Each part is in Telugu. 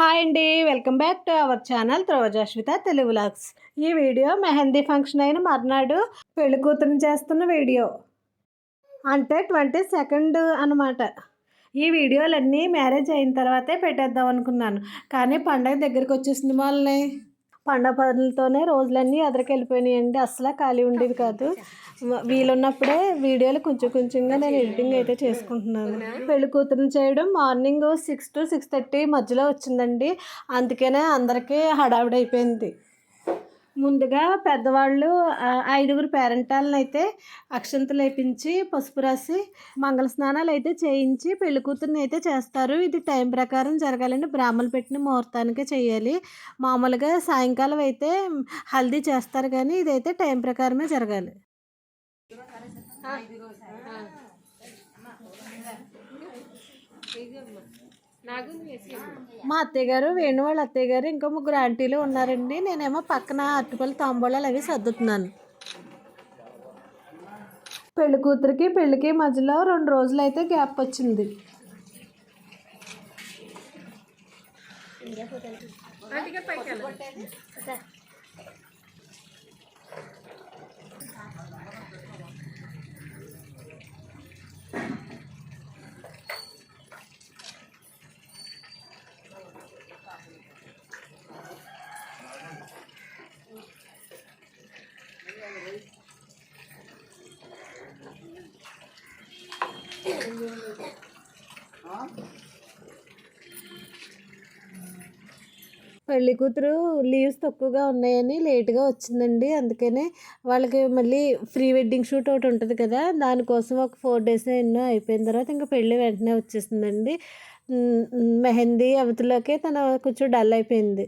హాయ్ అండి welcome back to our channel త్రోజాశ్విత Telugu vlogs ఈ వీడియో మెహందీ ఫంక్షన్ అయిన మర్నాడు పెళ్ళి కూతురు చేస్తున్న వీడియో. అంటే ట్వంటీ సెకండ్ అనమాట ఈ వీడియోలన్నీ మ్యారేజ్ అయిన తర్వాతే పెట్టేద్దాం అనుకున్నాను. కానీ పండగ దగ్గరికి వచ్చేసింది వాళ్ళని పండగ పనులతోనే రోజులన్నీ ఎదరికెళ్ళిపోయినాయండి అసలు ఖాళీ ఉండేది కాదు. వీలున్నప్పుడే వీడియోలు కొంచెం కొంచెంగా నేను ఎడిటింగ్ అయితే చేసుకుంటున్నాను. పెళ్ళి కూతురు చేయడం morning six to six thirty మధ్యలో వచ్చిందండి. అందుకనే అందరికీ హడావిడి అయిపోయింది ముందుగా పెద్దవాళ్ళు ఐదుగురు పేరెంటాలను అయితే అక్షంతలు వేపించి పసుపు రాసి మంగళ స్నానాలు అయితే చేయించి పెళ్ళి కూతుర్ని అయితే చేస్తారు. ఇది టైం ప్రకారం జరగాలని బ్రాహ్మలు పెట్టిన ముహూర్తానికే చేయాలి. మామూలుగా సాయంకాలం అయితే హల్దీ చేస్తారు కానీ ఇదైతే టైం ప్రకారమే జరగాలి. మా అత్తయ్య గారు వేణు వాళ్ళ అత్తయ్య గారు ఇంకా ముగ్గురు ఆంటీలు ఉన్నారండి. నేనేమో పక్కన అరటిపల్లి తాంబూలాలు అవి సర్దుతున్నాను. పెళ్ళి కూతురికి పెళ్ళికి మధ్యలో రెండు రోజులు అయితే గ్యాప్ వచ్చింది. పెళ్ళి కూతురు లీవ్స్ తక్కువగా ఉన్నాయని లేట్గా వచ్చిందండి. అందుకనే వాళ్ళకి మళ్ళీ ప్రీ వెడ్డింగ్ షూట్ ఒకటి ఉంటుంది కదా దానికోసం ఒక ఫోర్ డేస్ ఎన్నో అయిపోయిన తర్వాత ఇంకా పెళ్ళి వెంటనే వచ్చేసిందండి మెహందీ అవతలకే తన కొంచెం డల్ అయిపోయింది.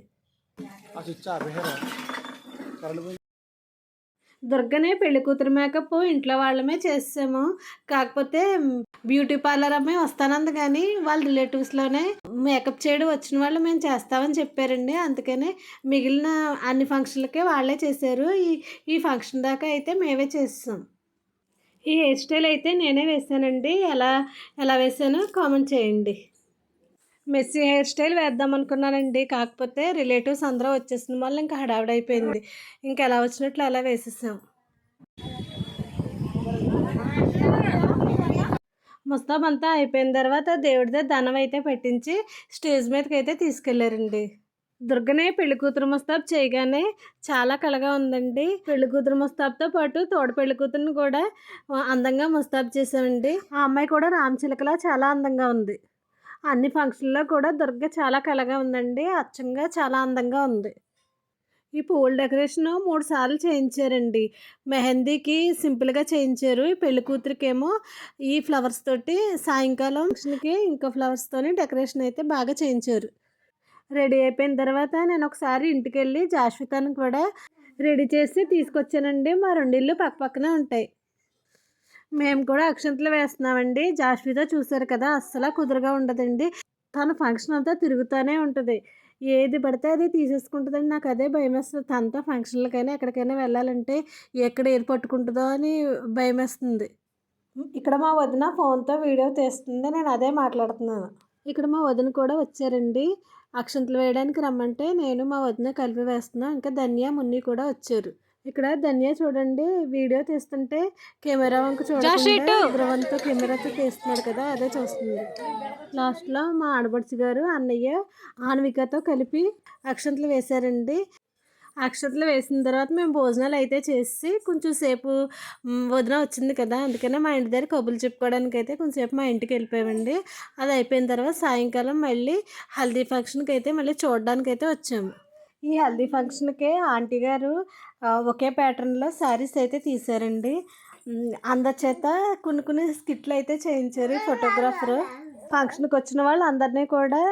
దుర్గనే పెళ్ళి కూతురు మేకప్ ఇంట్లో వాళ్ళమే చేసాము కాకపోతే బ్యూటీ పార్లర్ అమ్మాయి వస్తానంది కానీ వాళ్ళ రిలేటివ్స్లోనే మేకప్ చేయడం వచ్చిన వాళ్ళు మేము చేస్తామని చెప్పారండి. అందుకనే మిగిలిన అన్ని ఫంక్షన్లకే వాళ్ళే చేశారు. ఈ ఈ ఫంక్షన్ దాకా అయితే మేమే చేస్తాం ఈ హెయిర్ స్టైల్ అయితే నేనే వేసానండి. ఎలా ఎలా వేసానో కామెంట్ చేయండి. మెస్సీ హెయిర్ స్టైల్ వేద్దాం అనుకున్నానండి కాకపోతే రిలేటివ్స్ అందరూ వచ్చేసిన వల్ల ఇంకా హడావిడైపోయింది. ఇంకా ఎలా వచ్చినట్లు అలా వేసేసాం. ముస్తాబ్ అంతా అయిపోయిన తర్వాత దేవుడిదే దనం అయితే పెట్టించి స్టేజ్ మీదకి అయితే తీసుకెళ్ళారండి. దుర్గనే పెళ్ళి కూతురు ముస్తాబ్ చేయగానే చాలా కలగా ఉందండి. పెళ్ళి కూతురు ముస్తాబ్తో పాటు తోడ పెళ్ళి కూతురుని కూడా అందంగా ముస్తాబ్ చేసామండి ఆ అమ్మాయి కూడా రామచిలకలా చాలా అందంగా ఉంది. అన్ని ఫంక్షన్లో కూడా దుర్గ చాలా కళగా ఉందండి. అచ్చంగా చాలా అందంగా ఉంది. ఈ పూల డెకరేషన్ మూడు సార్లు చేయించారండి. మెహందీకి సింపుల్గా చేయించారు. ఈ పెళ్ళి కూతురికేమో ఈ ఫ్లవర్స్ తోటి సాయంకాలం ఫంక్షన్కి ఇంకో ఫ్లవర్స్తోని డెకరేషన్ అయితే బాగా చేయించారు. రెడీ అయిపోయిన తర్వాత నేను ఒకసారి ఇంటికి వెళ్ళి జాస్వితాను కూడా రెడీ చేసి తీసుకొచ్చానండి. మా రెండు ఇల్లు పక్క పక్కనే ఉంటాయి. మేము కూడా అక్షంతలు వేస్తున్నామండి. జాస్విత చూసారు కదా అస్సలు కుదురుగా ఉండదండి. తన ఫంక్షన్ అంతా తిరుగుతూనే ఉంటుంది. ఏది పడితే అది తీసేసుకుంటుందండి. నాకు అదే భయం వేస్తుంది తనతో ఫంక్షన్లకైనా ఎక్కడికైనా వెళ్ళాలంటే ఎక్కడ ఏది పట్టుకుంటుందో అని భయం వేస్తుంది ఇక్కడ మా వదిన ఫోన్తో వీడియో తీస్తుంది. నేను అదే మాట్లాడుతున్నాను. ఇక్కడ మా వదిన కూడా వచ్చారండి. అక్షంతలు వేయడానికి రమ్మంటే నేను మా వదిన కలిపి వేస్తున్నాను ఇంకా ధన్య మున్ని కూడా వచ్చారు. ఇక్కడ ధన్య చూడండి వీడియో తీస్తుంటే కెమెరా వంక చూడకుండా ధ్రువంతో కెమెరాతో తీస్తున్నాడు కదా అదే చూస్తుంది. లాస్ట్లో మా ఆడపడుచు గారు అన్నయ్య ఆన్వికతో కలిపి అక్షంతలు వేశారండి. అక్షతలు వేసిన తర్వాత మేము భోజనాలు అయితే చేసి కొంచెం సేపు వదిన వచ్చింది కదా అందుకనే మా ఇంటి దగ్గర కబుర్లు చెప్పుకోవడానికి అయితే కొంచెంసేపు మా ఇంటికి వెళ్ళిపోయామండి. అది అయిపోయిన తర్వాత సాయంకాలం మళ్ళీ హల్దీ ఫంక్షన్కి అయితే మళ్ళీ చూడడానికి అయితే వచ్చాము. ఈ హల్దీ ఫంక్షన్కి ఆంటీ గారు ఒకే ప్యాటర్న్లో శారీస్ అయితే తీశారండి. అందచేత అందరి చేత కొన్ని కొన్ని స్కిట్లు అయితే చేయించారు ఫోటోగ్రాఫరు ఫంక్షన్కి వచ్చిన వాళ్ళు అందరినీ కూడా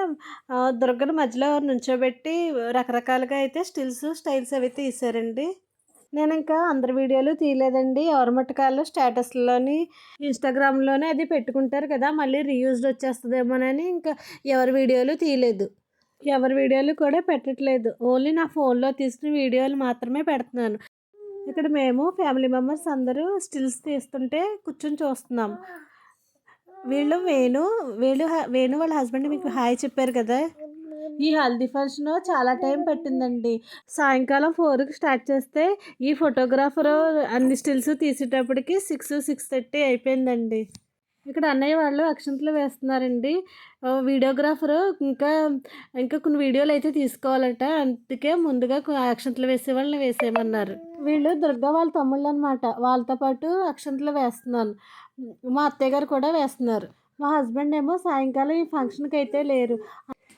దుర్గను మధ్యలో నుంచోబెట్టి రకరకాలుగా అయితే స్టిల్స్ స్టైల్స్ అవి తీశారండి. నేను ఇంకా అందరి వీడియోలు తీయలేదండి. ఎవరి మట్టుకాల్లో స్టేటస్లోని ఇన్స్టాగ్రామ్లోనే అది పెట్టుకుంటారు కదా మళ్ళీ రీయూజ్డ్ వచ్చేస్తుందేమోనని ఇంకా ఎవరి వీడియోలు తీయలేదు. ఎవరి వీడియోలు కూడా పెట్టట్లేదు. ఓన్లీ నా ఫోన్లో తీసిన వీడియోలు మాత్రమే పెడుతున్నాను. ఇక్కడ మేము ఫ్యామిలీ మెంబర్స్ అందరూ స్టిల్స్ తీస్తుంటే కూర్చొని చూస్తున్నాం. వీళ్ళు వేణు వీళ్ళు హ- వేణు వాళ్ళ హస్బెండ్ మీకు హాయ్ చెప్పారు కదా? ఈ హల్దీ ఫంక్షన్ చాలా టైం పట్టిందండి. సాయంకాలం ఫోర్కి స్టార్ట్ చేస్తే ఈ ఫోటోగ్రాఫర్ అన్ని స్టిల్స్ తీసేటప్పటికి సిక్స్ సిక్స్ థర్టీ అయిపోయిందండి. ఇక్కడ అన్నయ్య వాళ్ళు అక్షంతలు వేస్తున్నారండి. వీడియోగ్రాఫరు ఇంకా ఇంకా కొన్ని వీడియోలు అయితే తీసుకోవాలట. అందుకే ముందుగా అక్షంతలు వేసే వాళ్ళని వేసేయమన్నారు. వీళ్ళు దుర్గా వాళ్ళ తమ్ముళ్ళు అనమాట వాళ్ళతో పాటు అక్షంతలు వేస్తున్నాను. మా అత్తయ్య గారు కూడా వేస్తున్నారు. మా హస్బెండ్ ఏమో సాయంకాలం ఈ ఫంక్షన్కి అయితే లేరు.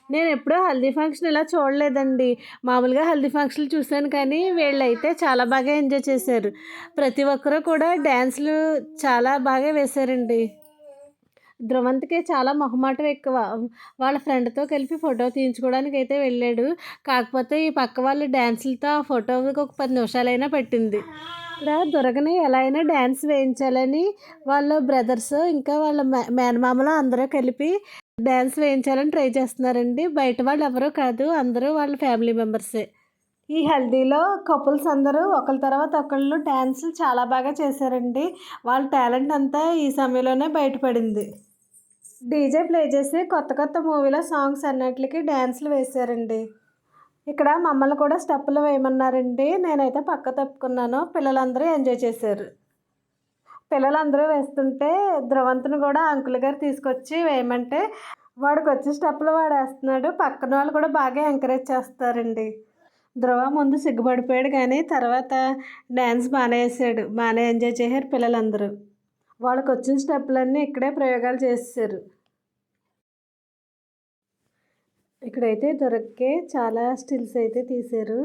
నేను ఎప్పుడూ హల్దీ ఫంక్షన్ ఇలా చూడలేదండి. మామూలుగా హల్దీ ఫంక్షన్లు చూశాను కానీ వీళ్ళైతే చాలా బాగా ఎంజాయ్ చేశారు. ప్రతి ఒక్కరూ కూడా డ్యాన్స్లు చాలా బాగా వేశారండి. ధ్రువంత్కే చాలా మొహమాటం ఎక్కువ. వాళ్ళ ఫ్రెండ్తో కలిపి ఫోటో తీయించుకోవడానికి అయితే వెళ్ళాడు. కాకపోతే ఈ పక్క వాళ్ళ డ్యాన్సులతో ఆ ఫోటోకి ఒక పది నిమిషాలైనా పట్టింది. ఇక్కడ దొరకని ఎలా అయినా డ్యాన్స్ వేయించాలని వాళ్ళ బ్రదర్స్ ఇంకా వాళ్ళ మే- మేనమామలు అందరూ కలిపి డ్యాన్స్ వేయించాలని ట్రై చేస్తున్నారండి. బయట వాళ్ళు ఎవరూ కాదు అందరూ వాళ్ళ ఫ్యామిలీ మెంబర్సే. ఈ హల్దీలో కపుల్స్ అందరూ ఒకరి తర్వాత ఒకళ్ళు డ్యాన్సులు చాలా బాగా చేశారండి. వాళ్ళ టాలెంట్ అంతా ఈ సమయంలోనే బయటపడింది. డీజే ప్లే చేసి కొత్త కొత్త మూవీలో సాంగ్స్ అన్నిటికి డ్యాన్స్లు వేశారండి. ఇక్కడ మమ్మల్ని కూడా స్టెప్పులు వేయమన్నారండి. నేనైతే పక్క తప్పుకున్నాను. పిల్లలందరూ ఎంజాయ్ చేశారు. పిల్లలందరూ వేస్తుంటే ధ్రువంతుని కూడా అంకుల్ గారు తీసుకొచ్చి వేయమంటే వాడికి వచ్చే స్టెప్పులు వాడు వేస్తున్నాడు పక్కన వాళ్ళు కూడా బాగా ఎంకరేజ్ చేస్తారండి. ధ్రువ ముందు సిగ్గుపడిపోయాడు కానీ తర్వాత డ్యాన్స్ బాగానే వేసాడు బాగానే ఎంజాయ్ చేశారు పిల్లలందరూ. వాళ్ళకి వచ్చిన స్టెప్పులన్నీ ఇక్కడే ప్రయోగాలు చేసేసారు ఇక్కడైతే దొరక్కే చాలా స్టిల్స్ అయితే తీశారు.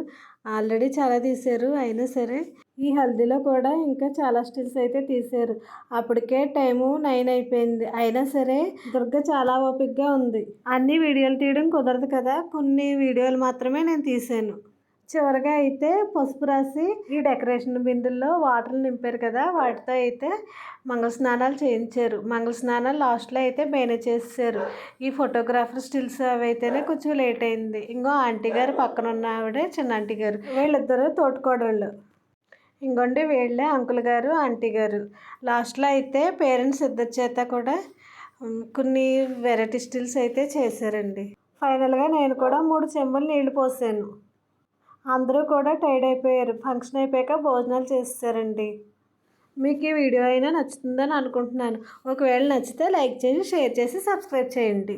ఆల్రెడీ చాలా తీశారు. అయినా సరే ఈ హల్దీలో కూడా ఇంకా చాలా స్టిల్స్ అయితే తీశారు. అప్పటికే టైము నైన్ అయిపోయింది. అయినా సరే దుర్గ చాలా ఓపిక్గా ఉంది. అన్ని వీడియోలు తీయడం కుదరదు కదా. కొన్ని వీడియోలు మాత్రమే నేను తీశాను. చివరిగా అయితే పసుపు రాసి ఈ డెకరేషన్ బిందుల్లో వాటర్ నింపారు కదా వాటితో అయితే మంగళ స్నానాలు చేయించారు. మంగళ స్నానాలు లాస్ట్లో అయితే బయట చేశారు ఈ ఫోటోగ్రాఫర్ స్టిల్స్ అవి అయితేనే కొంచెం లేట్ అయింది. ఇంకో ఆంటీ గారు పక్కన ఉన్న ఆవిడే చిన్న ఆంటీ గారు. వీళ్ళిద్దరూ తోటకోడళ్ళు. ఇంకోండి వీళ్ళే అంకుల్ గారు ఆంటీ గారు. లాస్ట్లో అయితే పేరెంట్స్ ఇద్దరి చేత కూడా కొన్ని వెరైటీ స్టిల్స్ అయితే చేశారండి. ఫైనల్గా నేను కూడా మూడు చెంబులు నీళ్ళు పోసాను. అందరూ కూడా టైర్డ్ అయిపోయారు. ఫంక్షన్ అయిపోయాక భోజనాలు చేసేసారండి. మీకు ఈ వీడియో అయినా నచ్చుతుందని అనుకుంటున్నాను. ఒకవేళ నచ్చితే లైక్ చేసి షేర్ చేసి సబ్స్క్రైబ్ చేయండి.